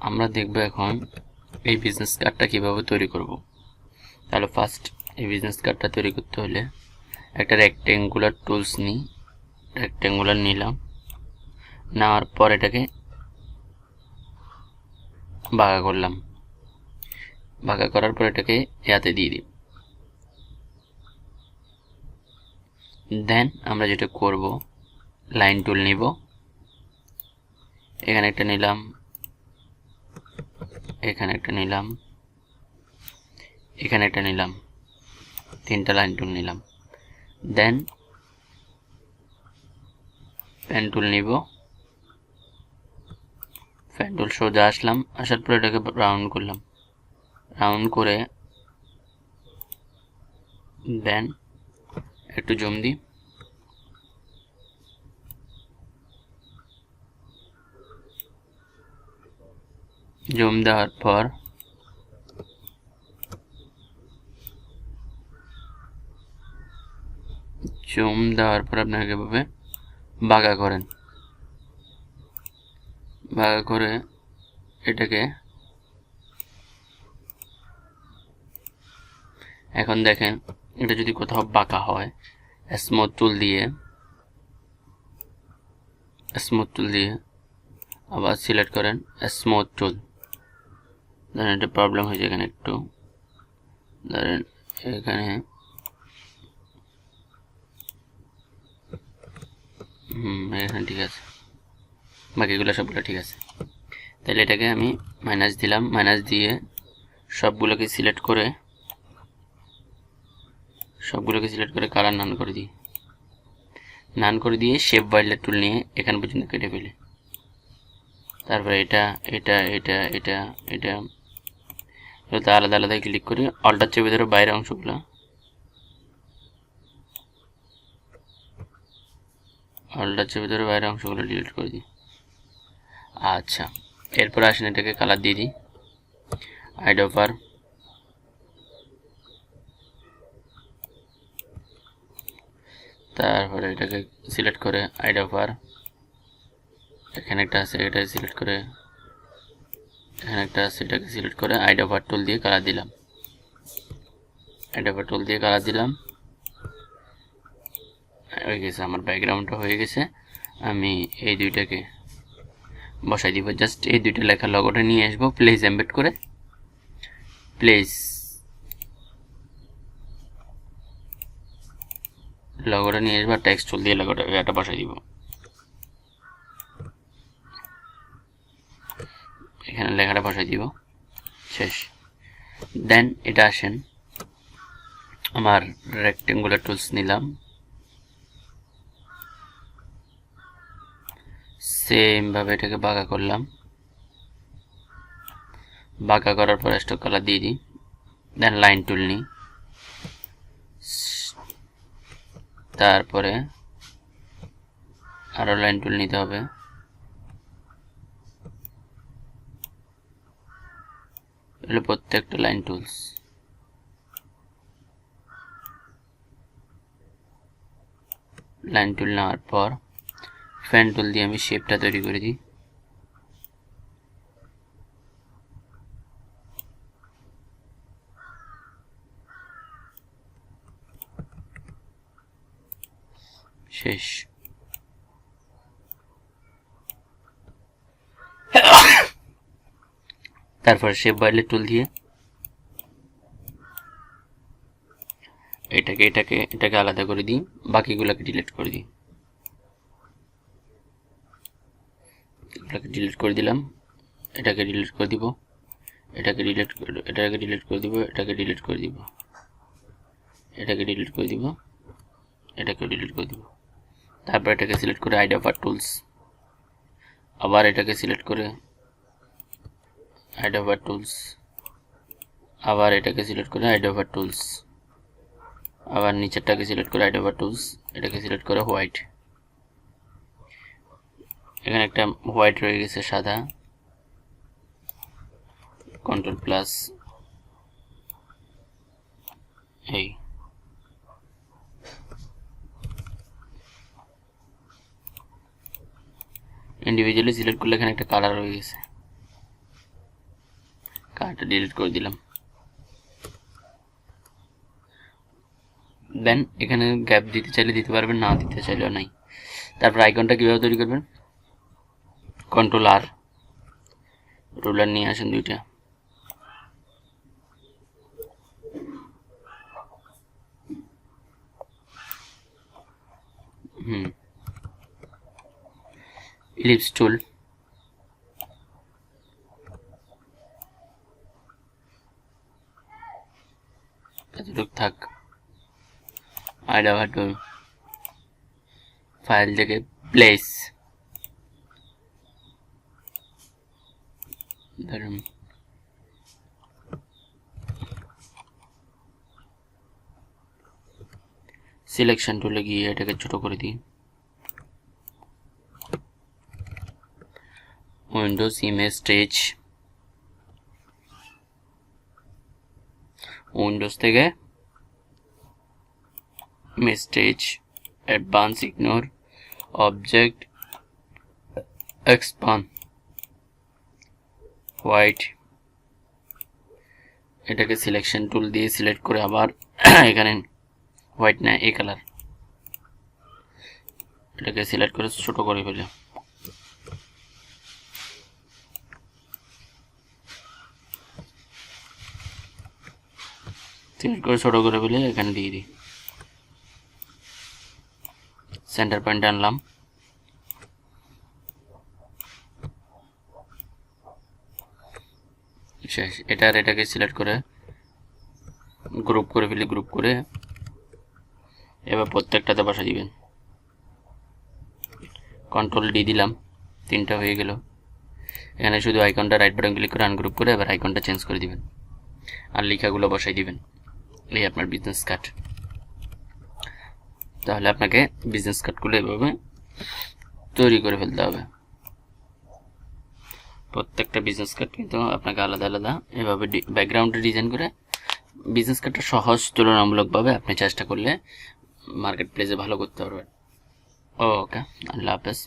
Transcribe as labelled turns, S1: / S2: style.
S1: আমরা দেখব এখন এই বিজনেস কার্ডটা কীভাবে তৈরি করব। তাহলে ফার্স্ট এই বিজনেস কার্ডটা তৈরি করতে হলে একটা রেক্টেঙ্গুলার টুলস নিই। রেক্টেঙ্গুলার নিলাম। নেওয়ার পর এটাকে বাঁকা করলাম। বাঁকা করার পর এটাকে ইয়াতে দিয়ে দিই। দেন আমরা যেটা করব লাইন টুল নিব। এখানে একটা নিলাম। এখানে একটা নিলাম। এখানে একটা নিলাম। তিনটা লাইন টুল নিলাম। দেন পেন টুল নিব। পেন টুল সোজা আসলাম। আসার পরে এটাকে রাউন্ড করলাম। রাউন্ড করে দেন একটু জুম দিই। জুম দেওয়ার পর জম দেওয়ার পর আপনাকে এভাবে বাগা করেন। বাগা করে এটাকে এখন দেখেন, এটা যদি কোথাও বাঁকা হয় স্মুথ দিয়ে স্মুথ টুল দিয়ে আবার সিলেক্ট করেন স্মুথ টুল ধরেন একটা প্রবলেম হয়েছে এখানে একটু। ধরেন এখানে। হুম, এখানে ঠিক আছে। বাকিগুলো সবগুলো ঠিক আছে। তাহলে এটাকে আমি মাইনাস দিলাম। মাইনাস দিয়ে সবগুলোকে সিলেক্ট করে, সবগুলোকে সিলেক্ট করে কালার নান করে দিই। নান করে দিয়ে শেপ বাইলার টুল নিয়ে এখান পর্যন্ত কেটে ফেলি। তারপরে এটা এটা এটা এটা এটা আলাদা আলাদা ক্লিক করি অল্টার চেপে ধরে বাইরের অংশগুলো। অল্টার চেপে ধরে বাইরের অংশগুলো ডিলিট করে দিই। আচ্ছা এরপর আসেন এটাকে কালার দিয়ে দিই। আইড অফার তারপরে এটাকে সিলেক্ট করে আইড অফার এখানে একটা আছে এটা সিলেক্ট করে এখানে একটা আছে, এটাকে সিলেক্ট করে আইড অফার টুল দিয়ে কালার দিলাম। আইড অফার টুল দিয়ে কালার দিলাম। হয়ে গেছে, আমার ব্যাকগ্রাউন্ডটা হয়ে গেছে। আমি এই দুইটাকে বসাই দিব। জাস্ট এই দুইটা লেখা লগোটা নিয়ে আসব প্লেস এমবেড করে। প্লেস লগোটা নিয়ে আসব টেক্সট টুল দিয়ে লগোটা এটা বসাই দিব। এখানে লেখাটা বসাই দিব। শেষ। দেন এটা আসেন। আমার রেক্টেঙ্গুলার টুলস নিলাম। সেমভাবে এটাকে বাঁকা করলাম। বাঁকা করার পর স্টক কালার দিয়ে দিই। দেন লাইন টুল নিই। তারপরে আরও লাইন টুল নিতে হবে। এগুলো প্রত্যেকটা লাইন টুলস লাইন টুল নেওয়ার পর ফ্যান টুল দিয়ে আমি শেপটা তৈরি করে দিই। শেষ। তারপর শেপ বাইলের টুল দিয়ে এটাকে এটাকে এটাকে আলাদা করে দিই, বাকিগুলোকে ডিলিট করে দিই। ডিলিট করে দিলাম, এটাকে ডিলিট করে দিব, এটাকে ডিলিট এটাকে ডিলিট করে দিব, এটাকে ডিলিট করে দিব, এটাকে ডিলিট করে দিব এটাকে ডিলিট করে দিব। তারপর এটাকে সিলেক্ট করে আইডিয়া ফর টুলস, আবার এটাকে সিলেক্ট করে আইডোভার টুলস আবার এটাকে সিলেক্ট করে আইডোভার টুলস আবার নিচেরটাকে সিলেক্ট করে আইডোভার টুলস এটাকে সিলেক্ট করে হোয়াইট এখানে একটা হোয়াইট রয়ে গেছে, সাদা। কন্ট্রোল প্লাস এই। ইন্ডিভিজুয়ালি সিলেক্ট করলে এখানে একটা কালার রয়ে গেছে। কার্ডটা ডিলিট করে দিলাম। দেন এখানে গ্যাপ দিতে চাইলে দিতে পারবেন, না দিতে চাইলেও নাই। তারপর আইকনটা কীভাবে তৈরি করবেন? কন্ট্রোল আর রুলার নিয়ে আসেন দুইটা। হুম। ইলিপস টুল আর আবার ফাইল থেকে প্লেস ধরুন সিলেকশন টুলে গিয়ে এটাকে ছোট করে দিই উইন্ডোজ ইমেজ স্টেজ উইন্ডোজ থেকে stage advance ignore object expand white এটাকে সিলেকশন টুল দিয়ে সিলেক্ট করে আবার এখানে হোয়াইট না এই কালার এটাকে সিলেক্ট করে ছোট করে ফেলে। সিলেক্ট করে ছোট করে ফেলে এখানে দিয়ে দিই। সেন্টার পয়েন্ট আনলাম। শেষ। এটা আর এটাকে সিলেক্ট করে গ্রুপ করে ফেলি গ্রুপ করে এবার প্রত্যেকটাতে বসা দিবেন। কন্ট্রোল ডি দিলাম, তিনটা হয়ে গেল। এখানে শুধু আইকনটা রাইট বাটন ক্লিক করে আনগ্রুপ করে এবার আইকনটা চেঞ্জ করে দিবেন। আর লেখাগুলো বসাই দিবেন। এই আপনার বিজনেস কার্ড তাহলে আপনাকে বিজনেস কার্ডগুলো এভাবে তৈরি করে ফেলতে হবে। প্রত্যেকটা বিজনেস কার্ড কিন্তু আপনাকে আলাদা আলাদা এভাবে ব্যাকগ্রাউন্ডে ডিজাইন করে বিজনেস কার্ডটা সহজ তুলনামূলকভাবে আপনি চেষ্টা করলে মার্কেট প্লেসে ভালো করতে পারবেন। ওকে আল্লাহ হাফেজ।